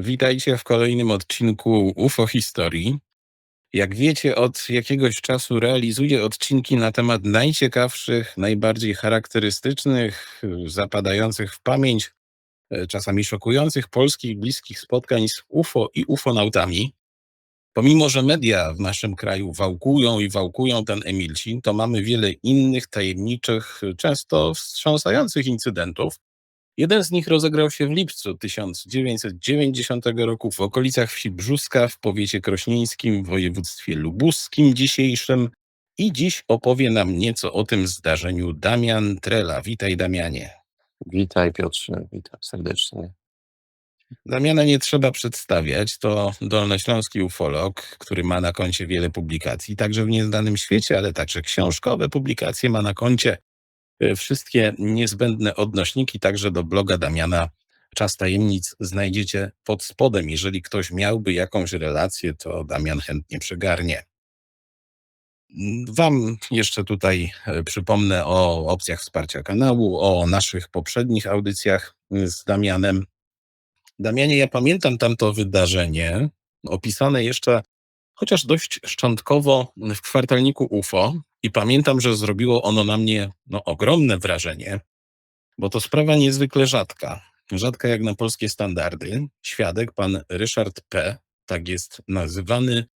Witajcie w kolejnym odcinku UFO Historii. Jak wiecie, od jakiegoś czasu realizuję odcinki na temat najciekawszych, najbardziej charakterystycznych, zapadających w pamięć, e, czasami szokujących polskich bliskich spotkań z UFO i ufonautami. Pomimo, że media w naszym kraju wałkują i wałkują ten Emilcin, to mamy wiele innych tajemniczych, często wstrząsających incydentów, Jeden z nich rozegrał się w lipcu 1990 roku w okolicach wsi Brzuska w powiecie krośnieńskim w województwie lubuskim dzisiejszym i dziś opowie nam nieco o tym zdarzeniu Damian Trela. Witaj Damianie. Witaj Piotrze, witam serdecznie. Damiana nie trzeba przedstawiać, to dolnośląski ufolog, który ma na koncie wiele publikacji, także w nieznanym świecie, ale także książkowe publikacje ma na koncie wszystkie niezbędne odnośniki także do bloga Damiana Czas Tajemnic znajdziecie pod spodem. Jeżeli ktoś miałby jakąś relację, to Damian chętnie przygarnie. Wam jeszcze tutaj e, przypomnę o opcjach wsparcia kanału, o naszych poprzednich audycjach z Damianem. Damianie, ja pamiętam tamto wydarzenie, opisane jeszcze chociaż dość szczątkowo w kwartalniku UFO i pamiętam, że zrobiło ono na mnie no, ogromne wrażenie, bo to sprawa niezwykle rzadka. Rzadka jak na polskie standardy. Świadek, pan Ryszard P., tak jest nazywany,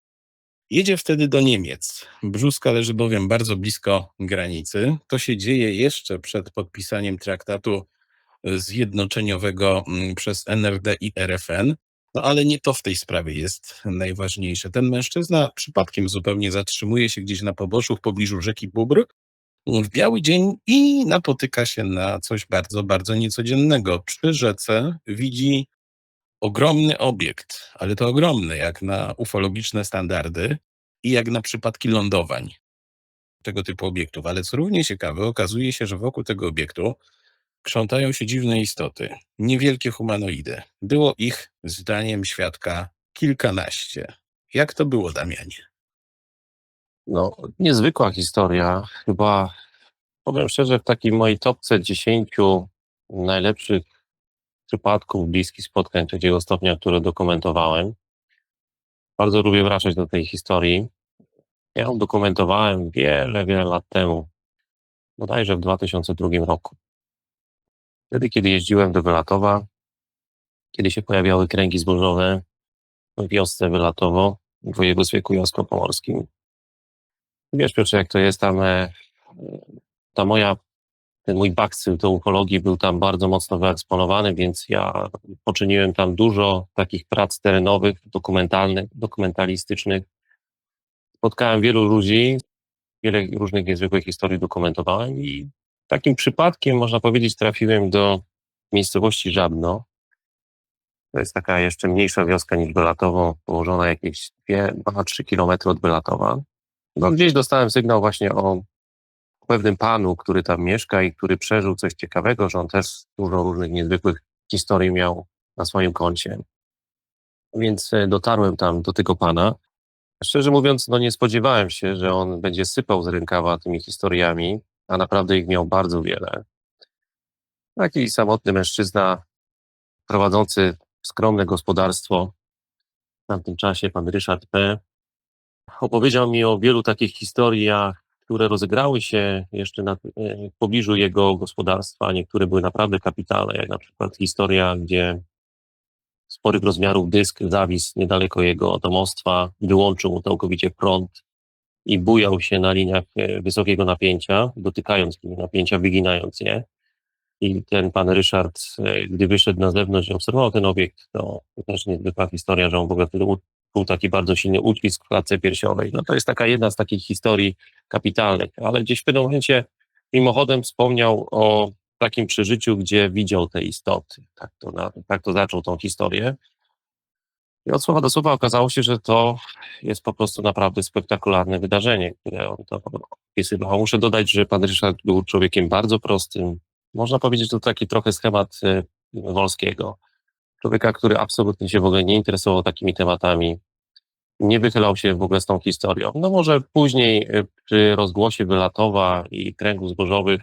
jedzie wtedy do Niemiec. Brzuska leży bowiem bardzo blisko granicy. To się dzieje jeszcze przed podpisaniem traktatu zjednoczeniowego mm, przez NRD i RFN. No ale nie to w tej sprawie jest najważniejsze. Ten mężczyzna przypadkiem zupełnie zatrzymuje się gdzieś na poboczu w pobliżu rzeki Bóbr w biały dzień i napotyka się na coś bardzo, bardzo niecodziennego. Przy rzece widzi ogromny obiekt, ale to ogromny, jak na ufologiczne standardy i jak na przypadki lądowań tego typu obiektów. Ale co równie ciekawe, okazuje się, że wokół tego obiektu krzątają się dziwne istoty, niewielkie humanoidy. Było ich, zdaniem świadka, kilkanaście. Jak to było, Damianie? No, niezwykła historia. Chyba, powiem szczerze, w takiej mojej topce dziesięciu najlepszych przypadków bliskich spotkań trzeciego stopnia, które dokumentowałem. Bardzo lubię wracać do tej historii. Ja ją dokumentowałem wiele, wiele lat temu, bodajże w 2002 roku. Wtedy, kiedy jeździłem do Wylatowa, kiedy się pojawiały kręgi zbożowe w wiosce Wylatowo w województwie kujawsko-pomorskim. Wiesz Piotrze, jak to jest tam, e, ta moja, ten mój bakcyl do ufologii był tam bardzo mocno wyeksponowany, więc ja poczyniłem tam dużo takich prac terenowych, dokumentalnych, dokumentalistycznych. Spotkałem wielu ludzi, wiele różnych niezwykłych historii dokumentowałem i Takim przypadkiem, można powiedzieć, trafiłem do miejscowości Żabno. To jest taka jeszcze mniejsza wioska niż Belatowo, położona jakieś 2-3 kilometry od Belatowa. No, gdzieś dostałem sygnał właśnie o pewnym panu, który tam mieszka i który przeżył coś ciekawego, że on też dużo różnych niezwykłych historii miał na swoim koncie. Więc e, dotarłem tam do tego pana. Szczerze mówiąc, no nie spodziewałem się, że on będzie sypał z rękawa tymi historiami a naprawdę ich miał bardzo wiele. Taki samotny mężczyzna, prowadzący skromne gospodarstwo w tamtym czasie, pan Ryszard P., opowiedział mi o wielu takich historiach, które rozegrały się jeszcze na, e, w pobliżu jego gospodarstwa. Niektóre były naprawdę kapitalne, jak na przykład historia, gdzie sporych rozmiarów dysk zawisł niedaleko jego domostwa, wyłączył mu całkowicie prąd i bujał się na liniach e, wysokiego napięcia, dotykając linii napięcia, wyginając je. I ten pan Ryszard, e, gdy wyszedł na zewnątrz i obserwował ten obiekt, to, też niezwykła historia, że on w ogóle był taki bardzo silny ucisk w klatce piersiowej. No to jest taka jedna z takich historii kapitalnych, ale gdzieś w pewnym momencie mimochodem wspomniał o takim przeżyciu, gdzie widział te istoty. Tak to, tak to zaczął tą historię. I od słowa do słowa okazało się, że to jest po prostu naprawdę spektakularne wydarzenie, które on to opisywał. Muszę dodać, że pan Ryszard był człowiekiem bardzo prostym. Można powiedzieć, to taki trochę schemat e, Wolskiego. Człowieka, który absolutnie się w ogóle nie interesował takimi tematami, nie wychylał się w ogóle z tą historią. No może później e, przy rozgłosie Wylatowa i kręgów zbożowych,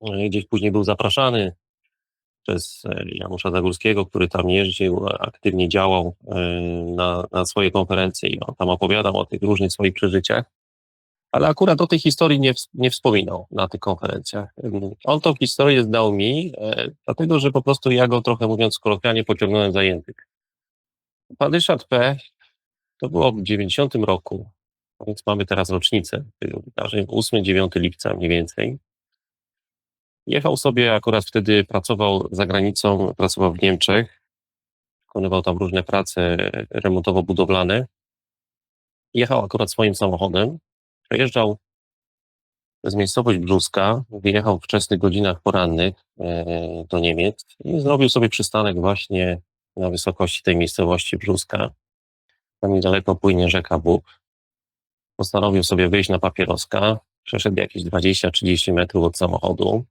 e, gdzieś później był zapraszany przez e, Janusza Zagórskiego, który tam jeździł, e, aktywnie działał e, na, na swoje konferencje i on tam opowiadał o tych różnych swoich przeżyciach. Ale akurat o tej historii nie, nie wspominał na tych konferencjach. On tą historię zdał mi, e, dlatego że po prostu ja go trochę mówiąc kolokwialnie pociągnąłem za język. Pan Ryszard P. to było w 90 roku, więc mamy teraz rocznicę tego wydarzeń, 8-9 lipca mniej więcej. Jechał sobie, akurat wtedy pracował za granicą, pracował w Niemczech, wykonywał tam różne prace remontowo-budowlane. Jechał akurat swoim samochodem, przejeżdżał przez miejscowość Brzuska, wyjechał w wczesnych godzinach porannych e, do Niemiec i zrobił sobie przystanek właśnie na wysokości tej miejscowości Brzuska. Tam niedaleko płynie rzeka Bóg. Postanowił sobie wyjść na papieroska, przeszedł jakieś 20-30 metrów od samochodu,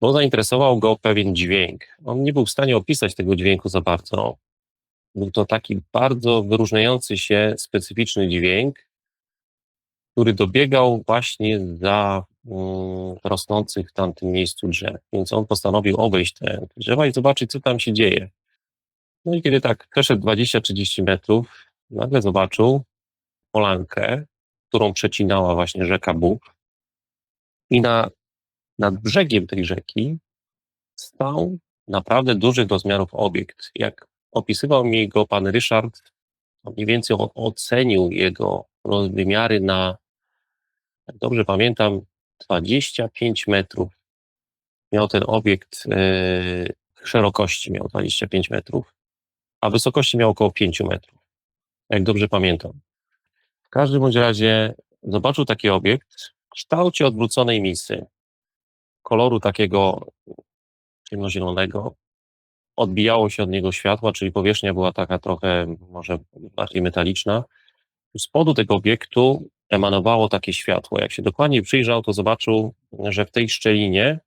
bo zainteresował go pewien dźwięk. On nie był w stanie opisać tego dźwięku za bardzo. Był to taki bardzo wyróżniający się, specyficzny dźwięk, który dobiegał właśnie za mm, rosnących w tamtym miejscu drzew. Więc on postanowił obejść te drzewa i zobaczyć, co tam się dzieje. No i kiedy tak przeszedł 20-30 metrów, nagle zobaczył polankę, którą przecinała właśnie rzeka Bóg. I na, nad brzegiem tej rzeki stał naprawdę dużych rozmiarów obiekt. Jak opisywał mi go pan Ryszard, mniej więcej ocenił jego wymiary na, jak dobrze pamiętam, 25 metrów. Miał ten obiekt e, szerokości, miał 25 metrów, a wysokości miał około 5 metrów. Jak dobrze pamiętam. W każdym bądź razie zobaczył taki obiekt w kształcie odwróconej misy, koloru takiego ciemnozielonego. Odbijało się od niego światła, czyli powierzchnia była taka trochę może bardziej metaliczna. Z spodu tego obiektu emanowało takie światło. Jak się dokładnie przyjrzał, to zobaczył, że w tej szczelinie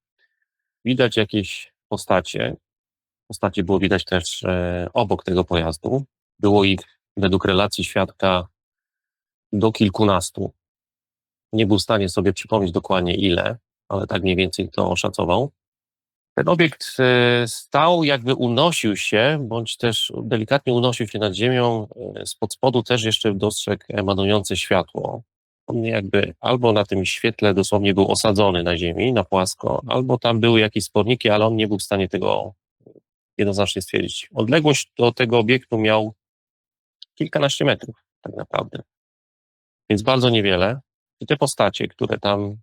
widać jakieś postacie. Postacie było widać też e, obok tego pojazdu. Było ich według relacji świadka do kilkunastu. Nie był w stanie sobie przypomnieć dokładnie ile, ale tak mniej więcej to oszacował. Ten obiekt e, stał, jakby unosił się, bądź też delikatnie unosił się nad ziemią. E, Spod spodu też jeszcze dostrzegł emanujące światło. On jakby albo na tym świetle dosłownie był osadzony na ziemi, na płasko, albo tam były jakieś sporniki, ale on nie był w stanie tego jednoznacznie stwierdzić. Odległość do tego obiektu miał kilkanaście metrów, tak naprawdę. Więc bardzo niewiele. I te postacie, które tam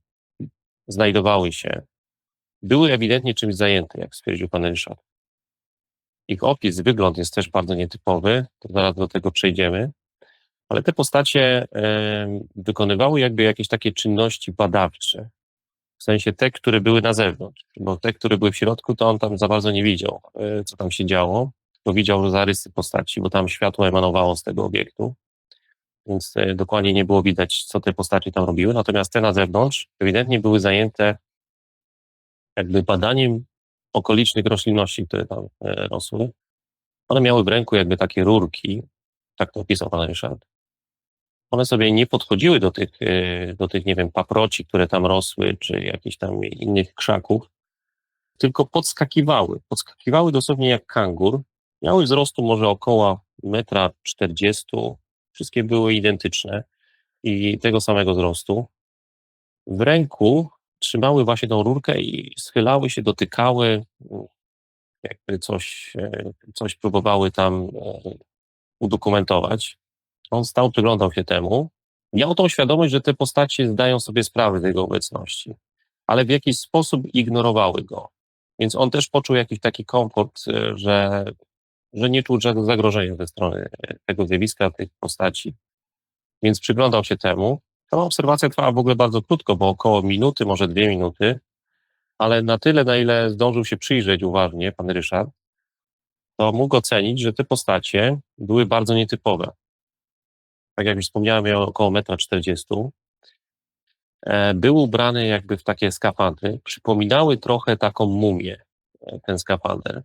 znajdowały się, były ewidentnie czymś zajęte, jak stwierdził pan Ryszard. Ich opis, wygląd jest też bardzo nietypowy, to zaraz do tego przejdziemy, ale te postacie wykonywały jakby jakieś takie czynności badawcze, w sensie te, które były na zewnątrz, bo te, które były w środku, to on tam za bardzo nie widział, e, co tam się działo, to widział zarysy postaci, bo tam światło emanowało z tego obiektu, więc e, dokładnie nie było widać, co te postacie tam robiły, natomiast te na zewnątrz ewidentnie były zajęte jakby badaniem okolicznych roślinności, które tam e, rosły. One miały w ręku jakby takie rurki, tak to opisał pan Ryszard. One sobie nie podchodziły do tych, e, do tych, nie wiem, paproci, które tam rosły, czy jakichś tam innych krzaków, tylko podskakiwały. Podskakiwały dosłownie jak kangur. Miały wzrostu może około metra 40. Wszystkie były identyczne i tego samego wzrostu. W ręku trzymały właśnie tą rurkę i schylały się, dotykały, jakby coś, e, coś próbowały tam e, udokumentować. On stał, przyglądał się temu. Miał tą świadomość, że te postacie zdają sobie sprawę z jego obecności, ale w jakiś sposób ignorowały go. Więc on też poczuł jakiś taki komfort, e, że, że nie czuł żadnego zagrożenia ze strony tego zjawiska, tych postaci. Więc przyglądał się temu. Ta obserwacja trwała w ogóle bardzo krótko, bo około minuty, może dwie minuty, ale na tyle, na ile zdążył się przyjrzeć uważnie pan Ryszard, to mógł ocenić, że te postacie były bardzo nietypowe. Tak jak już wspomniałem, miał około 1,40 m. E, Był ubrany jakby w takie skafandry. Przypominały trochę taką mumię, e, ten skafander.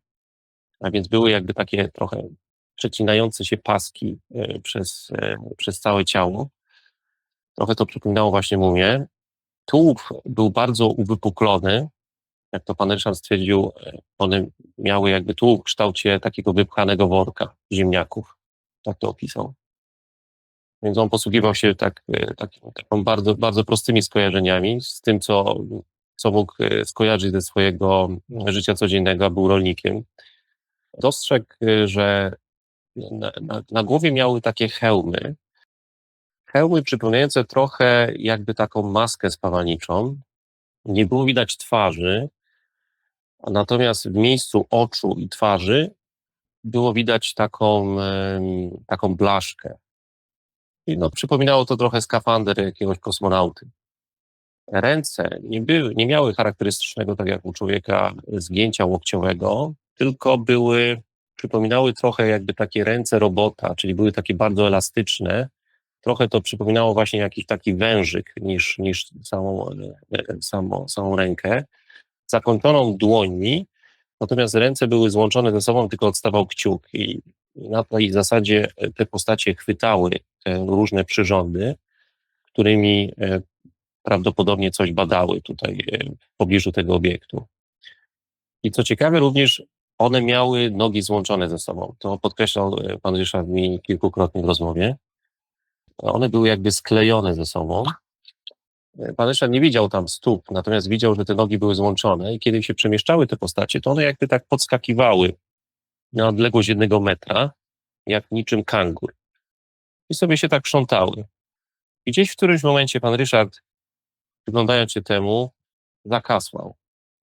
A więc były jakby takie trochę przecinające się paski e, przez, e, przez całe ciało. Trochę to przypominało właśnie mumię. Tułów był bardzo uwypuklony, jak to pan Ryszard stwierdził, e, one miały jakby tu w kształcie takiego wypchanego worka ziemniaków. Tak to opisał. Więc on posługiwał się tak, takim, taką bardzo, bardzo prostymi skojarzeniami z tym, co, co mógł skojarzyć ze swojego życia codziennego, a był rolnikiem. Dostrzegł, że na, na, na głowie miały takie hełmy, hełmy przypominające trochę jakby taką maskę spawalniczą. Nie było widać twarzy, natomiast w miejscu oczu i twarzy było widać taką, taką blaszkę. I no, przypominało to trochę skafander jakiegoś kosmonauty. Ręce nie, były, nie miały charakterystycznego, tak jak u człowieka, zgięcia łokciowego, tylko były, przypominały trochę jakby takie ręce robota, czyli były takie bardzo elastyczne. Trochę to przypominało właśnie jakiś taki wężyk niż, niż samą, e, samą, samą rękę, zakończoną dłońmi, natomiast ręce były złączone ze sobą, tylko odstawał kciuk i na tej zasadzie e, te postacie chwytały te różne przyrządy, którymi e, prawdopodobnie coś badały tutaj w pobliżu tego obiektu. I co ciekawe, również one miały nogi złączone ze sobą. To podkreślał e, pan Ryszard mi kilkukrotnie w rozmowie. One były jakby sklejone ze sobą. E, Pan Ryszard nie widział tam stóp, natomiast widział, że te nogi były złączone i kiedy się przemieszczały te postacie, to one jakby tak podskakiwały na odległość jednego metra, jak niczym kangur. I sobie się tak krzątały. I gdzieś w którymś momencie pan Ryszard, przyglądając się temu, zakasłał.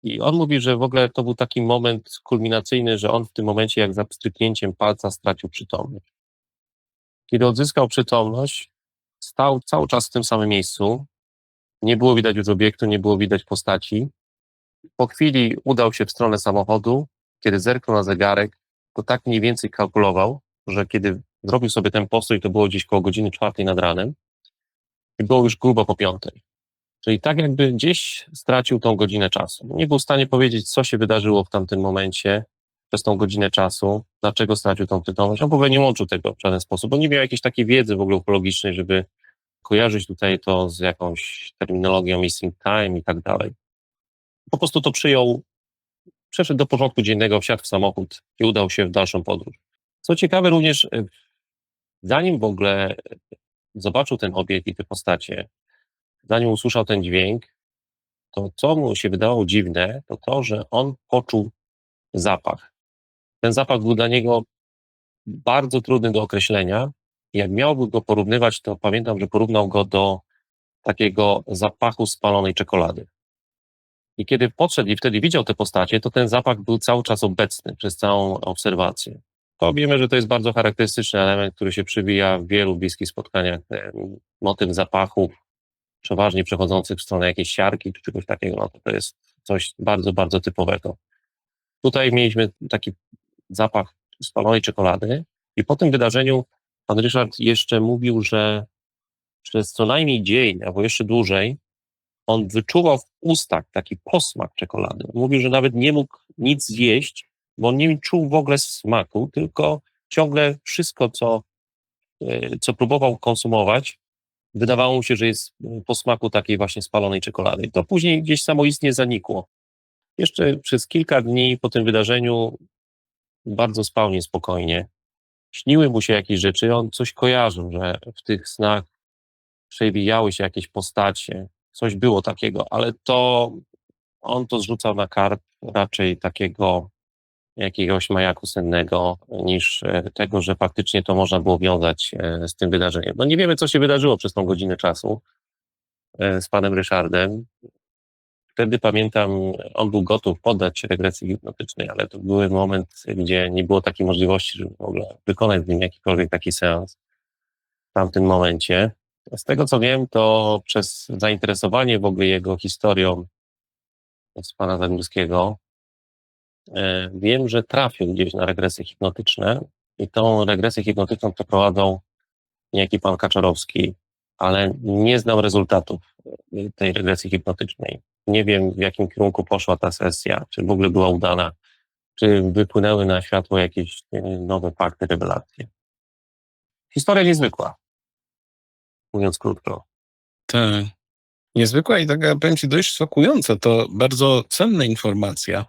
I on mówi, że w ogóle to był taki moment kulminacyjny, że on w tym momencie, jak za pstryknięciem palca, stracił przytomność. Kiedy odzyskał przytomność, stał cały czas w tym samym miejscu. Nie było widać już obiektu, nie było widać postaci. Po chwili udał się w stronę samochodu. Kiedy zerknął na zegarek, to tak mniej więcej kalkulował, że kiedy zrobił sobie ten postój, to było gdzieś koło godziny czwartej nad ranem i było już grubo po piątej. Czyli tak jakby gdzieś stracił tą godzinę czasu. Nie był w stanie powiedzieć, co się wydarzyło w tamtym momencie, przez tą godzinę czasu, dlaczego stracił tą przytomność. On w ogóle nie łączył tego w żaden sposób, bo nie miał jakiejś takiej wiedzy w ogóle ufologicznej, żeby kojarzyć tutaj to z jakąś terminologią missing time i tak dalej. Po prostu to przyjął, przeszedł do porządku dziennego, wsiadł w samochód i udał się w dalszą podróż. Co ciekawe również, e, zanim w ogóle zobaczył ten obiekt i te postacie, zanim usłyszał ten dźwięk, to co mu się wydawało dziwne, to to, że on poczuł zapach. Ten zapach był dla niego bardzo trudny do określenia. Jak miałby go porównywać, to pamiętam, że porównał go do takiego zapachu spalonej czekolady. I kiedy podszedł i wtedy widział te postacie, to ten zapach był cały czas obecny przez całą obserwację. To wiemy, że to jest bardzo charakterystyczny element, który się przywija w wielu bliskich spotkaniach. Motyw zapachów, przeważnie przechodzących w stronę jakiejś siarki czy czegoś takiego, no to, to jest coś bardzo, bardzo typowego. Tutaj mieliśmy taki zapach spalonej czekolady i po tym wydarzeniu pan Ryszard jeszcze mówił, że przez co najmniej dzień, albo jeszcze dłużej, on wyczuwał w ustach taki posmak czekolady. Mówił, że nawet nie mógł nic zjeść, bo on nie czuł w ogóle smaku, tylko ciągle wszystko, co, e, co próbował konsumować, wydawało mu się, że jest po smaku takiej właśnie spalonej czekolady. To później gdzieś samoistnie zanikło. Jeszcze przez kilka dni po tym wydarzeniu bardzo spał niespokojnie. Śniły mu się jakieś rzeczy, on coś kojarzył, że w tych snach przewijały się jakieś postacie, coś było takiego, ale to on to zrzucał na karp raczej takiego jakiegoś majaku sennego, niż e, tego, że faktycznie to można było wiązać e, z tym wydarzeniem. No nie wiemy, co się wydarzyło przez tą godzinę czasu e, z panem Ryszardem. Wtedy pamiętam, on był gotów poddać się regresji hipnotycznej, ale to był moment, gdzie nie było takiej możliwości, żeby w ogóle wykonać z nim jakikolwiek taki seans w tamtym momencie. Z tego co wiem, to przez zainteresowanie w ogóle jego historią z pana Zagórskiego, e, wiem, że trafił gdzieś na regresje hipnotyczne i tą regresję hipnotyczną przeprowadzał niejaki pan Kaczorowski, ale nie znam rezultatów e, tej regresji hipnotycznej. Nie wiem, w jakim kierunku poszła ta sesja, czy w ogóle była udana, czy wypłynęły na światło jakieś e, nowe fakty, rewelacje. Historia niezwykła, mówiąc krótko. Tak. Niezwykła i taka, powiem ci, dość szokująca. To bardzo cenna informacja,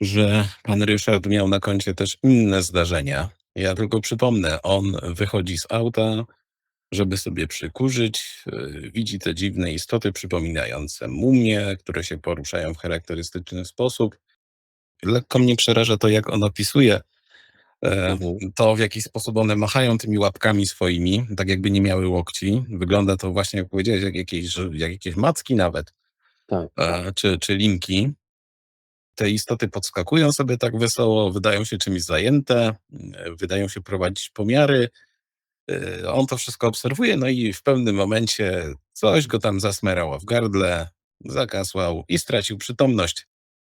że pan Ryszard miał na koncie też inne zdarzenia. Ja tylko przypomnę, on wychodzi z auta, żeby sobie przykurzyć, yy, widzi te dziwne istoty przypominające mumie, które się poruszają w charakterystyczny sposób. Lekko mnie przeraża to, jak on opisuje e, Mhm. to, w jaki sposób one machają tymi łapkami swoimi, tak jakby nie miały łokci. Wygląda to właśnie, jak powiedziałeś, jak jakieś, jak jakieś macki nawet, Tak. e, czy, czy linki. Te istoty podskakują sobie tak wesoło, wydają się czymś zajęte, e, wydają się prowadzić pomiary. E, On to wszystko obserwuje, no i w pewnym momencie coś go tam zasmerało w gardle, zakasłał i stracił przytomność.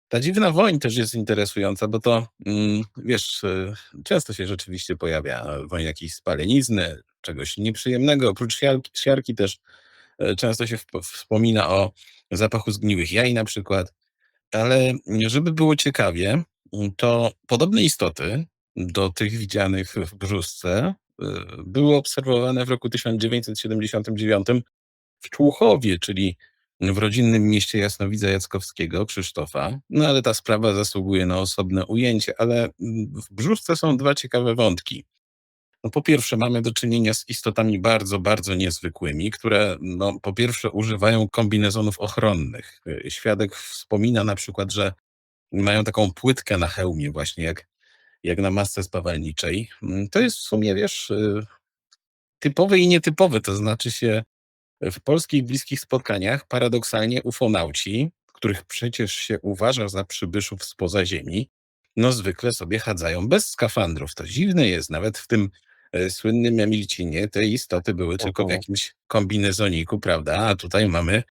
Ta dziwna woń też jest interesująca, bo to, mm, wiesz, y, często się rzeczywiście pojawia woń jakiejś spalenizny, czegoś nieprzyjemnego. Oprócz siarki, siarki też e, często się wspomina o zapachu zgniłych jaj na przykład. Ale żeby było ciekawie, to podobne istoty do tych widzianych w Brzusce y, były obserwowane w roku 1979 w Człuchowie, czyli w rodzinnym mieście Jasnowidza Jackowskiego, Krzysztofa. No ale ta sprawa zasługuje na osobne ujęcie, ale w Brzusce są dwa ciekawe wątki. No po pierwsze mamy do czynienia z istotami bardzo, bardzo niezwykłymi, które no, po pierwsze używają kombinezonów ochronnych. Y, Świadek wspomina na przykład, że mają taką płytkę na hełmie właśnie jak, jak na masce spawalniczej. Mm, To jest w sumie, wiesz, y, typowe i nietypowe, to znaczy się w polskich bliskich spotkaniach paradoksalnie ufonauci, których przecież się uważa za przybyszów spoza Ziemi, no zwykle sobie chadzają bez skafandrów. To dziwne jest, nawet w tym słynnym Emilcinie te istoty były tylko w jakimś kombinezoniku, prawda? A tutaj mamy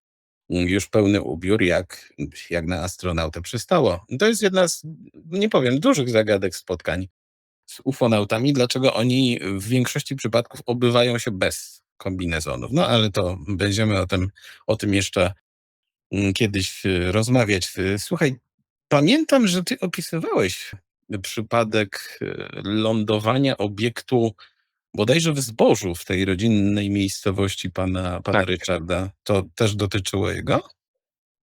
mm, już pełny ubiór, jak, jak na astronautę przystało. To jest jedna z, nie powiem, dużych zagadek spotkań z ufonautami, dlaczego oni w większości przypadków obywają się bez kombinezonów. No ale to będziemy o tym, o tym jeszcze mm, kiedyś y, rozmawiać. Y, Słuchaj, pamiętam, że ty opisywałeś przypadek lądowania obiektu bodajże w zbożu w tej rodzinnej miejscowości pana, pana Tak. Ryszarda. To też dotyczyło jego?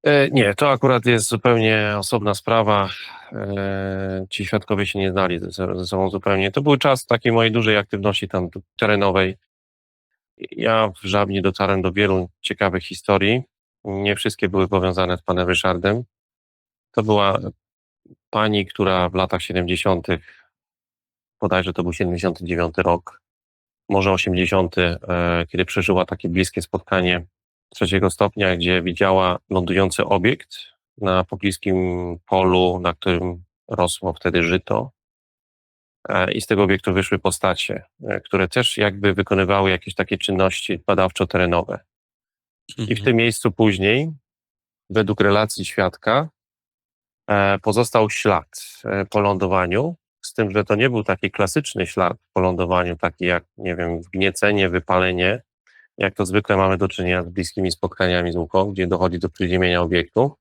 E, Nie, to akurat jest zupełnie osobna sprawa. E, Ci świadkowie się nie znali ze, ze sobą zupełnie. To był czas takiej mojej dużej aktywności tam terenowej. Ja w Żabni dotarłem do wielu ciekawych historii. Nie wszystkie były powiązane z panem Ryszardem. To była pani, która w latach 70., bodajże to był 79 rok, może 80., e, kiedy przeżyła takie bliskie spotkanie trzeciego stopnia, gdzie widziała lądujący obiekt na pobliskim polu, na którym rosło wtedy żyto. E, I z tego obiektu wyszły postacie, e, które też jakby wykonywały jakieś takie czynności badawczo-terenowe. I w tym miejscu później, według relacji świadka, pozostał ślad po lądowaniu, tym, że to nie był taki klasyczny ślad po lądowaniu, taki jak, nie wiem, wgniecenie, wypalenie, jak to zwykle mamy do czynienia z bliskimi spotkaniami z łuką, gdzie dochodzi do przyziemienia obiektu,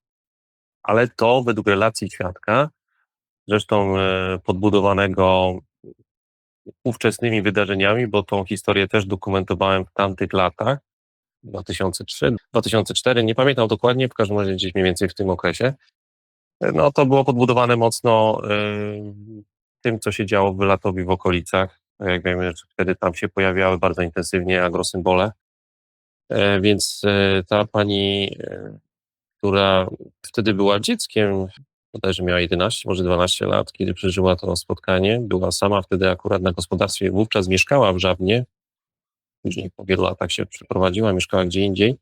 ale to według relacji świadka, zresztą e, podbudowanego ówczesnymi wydarzeniami, bo tą historię też dokumentowałem w tamtych latach, 2003, 2004, nie pamiętam dokładnie, w każdym razie gdzieś mniej więcej w tym okresie. No to było podbudowane mocno y, tym, co się działo w w okolicach. Jak wiemy, wtedy tam się pojawiały bardzo intensywnie agrosymbole. E, Więc e, ta pani, e, która wtedy była dzieckiem, bodajże miała 11, może 12 lat, kiedy przeżyła to spotkanie, była sama wtedy akurat na gospodarstwie, wówczas mieszkała w Żabnie, później po wielu latach się przeprowadziła, mieszkała gdzie indziej,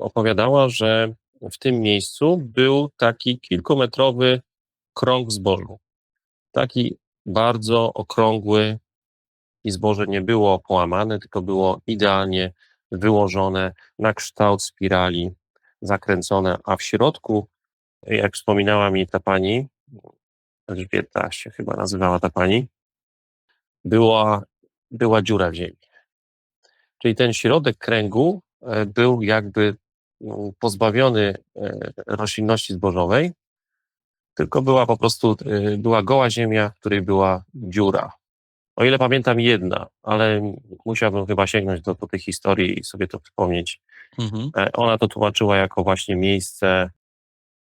opowiadała, że w tym miejscu był taki kilkumetrowy krąg zbożu. Taki bardzo okrągły i zboże nie było połamane, tylko było idealnie wyłożone na kształt spirali, zakręcone, a w środku, jak wspominała mi ta pani, Elżbieta się chyba nazywała ta pani, była, była dziura w ziemi. Czyli ten środek kręgu e, był jakby mm, pozbawiony e, roślinności zbożowej, tylko była po prostu, e, była goła ziemia, w której była dziura. O ile pamiętam jedna, ale musiałbym chyba sięgnąć do, do tej historii i sobie to przypomnieć. Mhm. E, Ona to tłumaczyła jako właśnie miejsce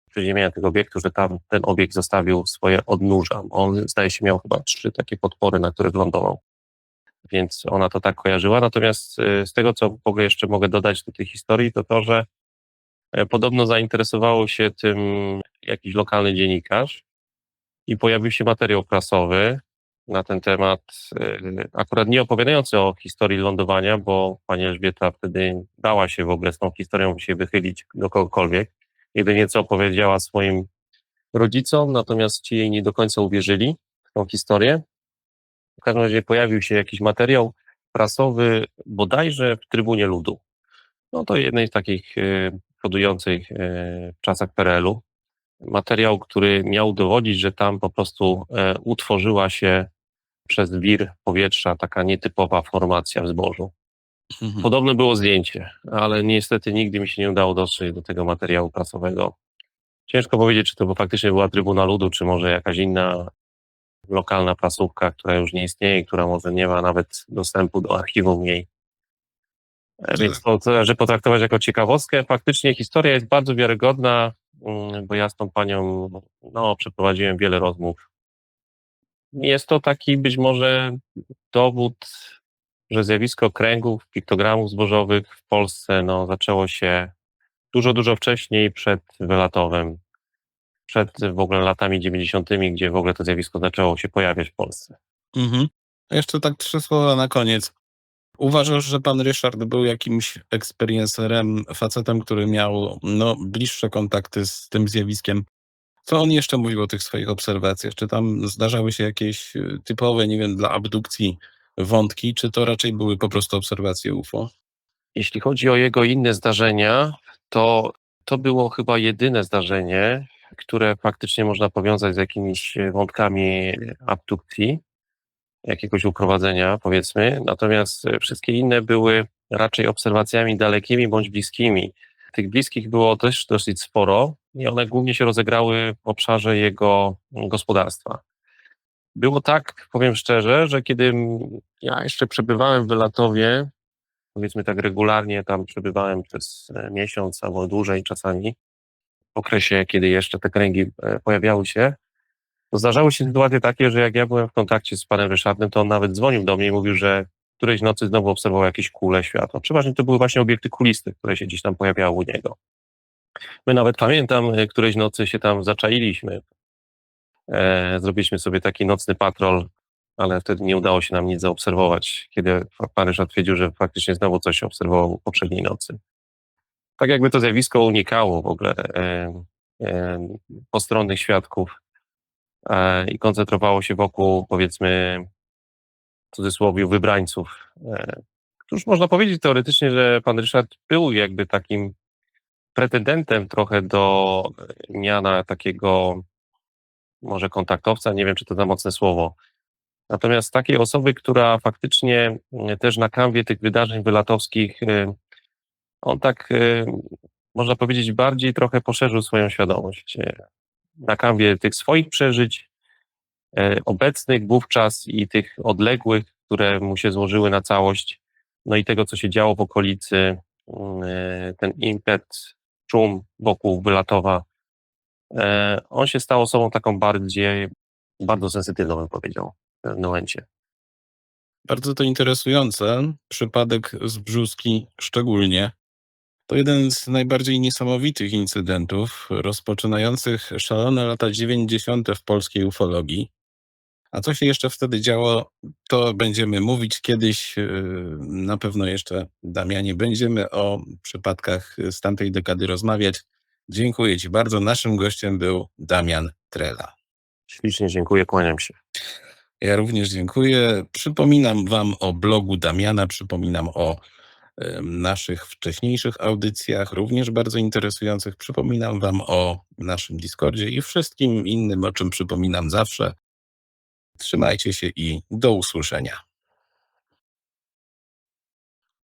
przeziemienia tego obiektu, że tam ten obiekt zostawił swoje odnóża. On zdaje się miał chyba trzy takie podpory, na których lądował. Więc ona to tak kojarzyła. Natomiast e, z tego, co w ogóle jeszcze mogę dodać do tej historii, to to, że e, podobno zainteresowało się tym jakiś lokalny dziennikarz i pojawił się materiał prasowy na ten temat, e, akurat nie opowiadający o historii lądowania, bo pani Elżbieta wtedy dała się w ogóle z tą historią się wychylić do kogokolwiek. Jedynie co opowiedziała swoim rodzicom, natomiast ci jej nie do końca uwierzyli w tą historię. W każdym razie pojawił się jakiś materiał prasowy, bodajże w Trybunie Ludu. No to jednej z takich e, kodujących e, w czasach PRL-u. Materiał, który miał dowodzić, że tam po prostu e, utworzyła się przez wir powietrza taka nietypowa formacja w zbożu. Mhm. Podobne było zdjęcie, ale niestety nigdy mi się nie udało dotrzeć do tego materiału prasowego. Ciężko powiedzieć, czy to faktycznie była Trybuna Ludu, czy może jakaś inna lokalna prasówka, która już nie istnieje, która może nie ma nawet dostępu do archiwum jej. E, Więc to należy potraktować jako ciekawostkę. Faktycznie historia jest bardzo wiarygodna, bo ja z tą panią no, przeprowadziłem wiele rozmów. Jest to taki być może dowód, że zjawisko kręgów, piktogramów zbożowych w Polsce no, zaczęło się dużo, dużo wcześniej, przed wylatowem, przed w ogóle latami 90., gdzie w ogóle to zjawisko zaczęło się pojawiać w Polsce. Mhm. Jeszcze tak trzy słowa na koniec. Uważasz, że pan Ryszard był jakimś eksperiencerem, facetem, który miał no, bliższe kontakty z tym zjawiskiem? Co on jeszcze mówił o tych swoich obserwacjach? Czy tam zdarzały się jakieś y, typowe, nie wiem, dla abdukcji wątki, czy to raczej były po prostu obserwacje UFO? Jeśli chodzi o jego inne zdarzenia, to to było chyba jedyne zdarzenie, które faktycznie można powiązać z jakimiś wątkami abdukcji, jakiegoś uprowadzenia, powiedzmy. Natomiast e, wszystkie inne były raczej obserwacjami dalekimi bądź bliskimi. Tych bliskich było też dosyć sporo i one głównie się rozegrały w obszarze jego gospodarstwa. Było tak, powiem szczerze, że kiedy ja jeszcze przebywałem w Wylatowie, powiedzmy tak regularnie tam przebywałem przez e, miesiąc albo dłużej czasami, w okresie, kiedy jeszcze te kręgi e, pojawiały się, zdarzały się sytuacje takie, że jak ja byłem w kontakcie z panem Ryszardem, to on nawet dzwonił do mnie i mówił, że którejś nocy znowu obserwował jakieś kule światła. Przeważnie to były właśnie obiekty kuliste, które się gdzieś tam pojawiały u niego. My nawet pamiętam, e, którejś nocy się tam zaczailiśmy. E, zrobiliśmy sobie taki nocny patrol, ale wtedy nie udało się nam nic zaobserwować, kiedy pan Ryszard twierdził, że faktycznie znowu coś obserwował poprzedniej nocy. Tak jakby to zjawisko unikało w ogóle e, e, postronnych świadków i koncentrowało się wokół, powiedzmy, w cudzysłowie, wybrańców. E, Któż można powiedzieć teoretycznie, że pan Ryszard był jakby takim pretendentem trochę do miana takiego może kontaktowca, nie wiem czy to za mocne słowo. Natomiast takiej osoby, która faktycznie e, też na kanwie tych wydarzeń wylatowskich, e, on tak, e, można powiedzieć, bardziej trochę poszerzył swoją świadomość. Na kanwie tych swoich przeżyć, e, obecnych wówczas i tych odległych, które mu się złożyły na całość, no i tego, co się działo w okolicy, mm, e, ten impet, szum wokół Wylatowa, e, on się stał osobą taką bardziej, bardzo sensytywną, bym powiedział, w pewnym momencie. Bardzo to interesujące. Przypadek z Brzuski szczególnie. To jeden z najbardziej niesamowitych incydentów rozpoczynających szalone lata 90. w polskiej ufologii. A co się jeszcze wtedy działo, to będziemy mówić kiedyś. yy, Na pewno jeszcze, Damianie, będziemy o przypadkach z tamtej dekady rozmawiać. Dziękuję Ci bardzo. Naszym gościem był Damian Trela. Ślicznie dziękuję, kłaniam się. Ja również dziękuję. Przypominam Wam o blogu Damiana, przypominam o naszych wcześniejszych audycjach, również bardzo interesujących. Przypominam Wam o naszym Discordzie i wszystkim innym, o czym przypominam zawsze. Trzymajcie się i do usłyszenia.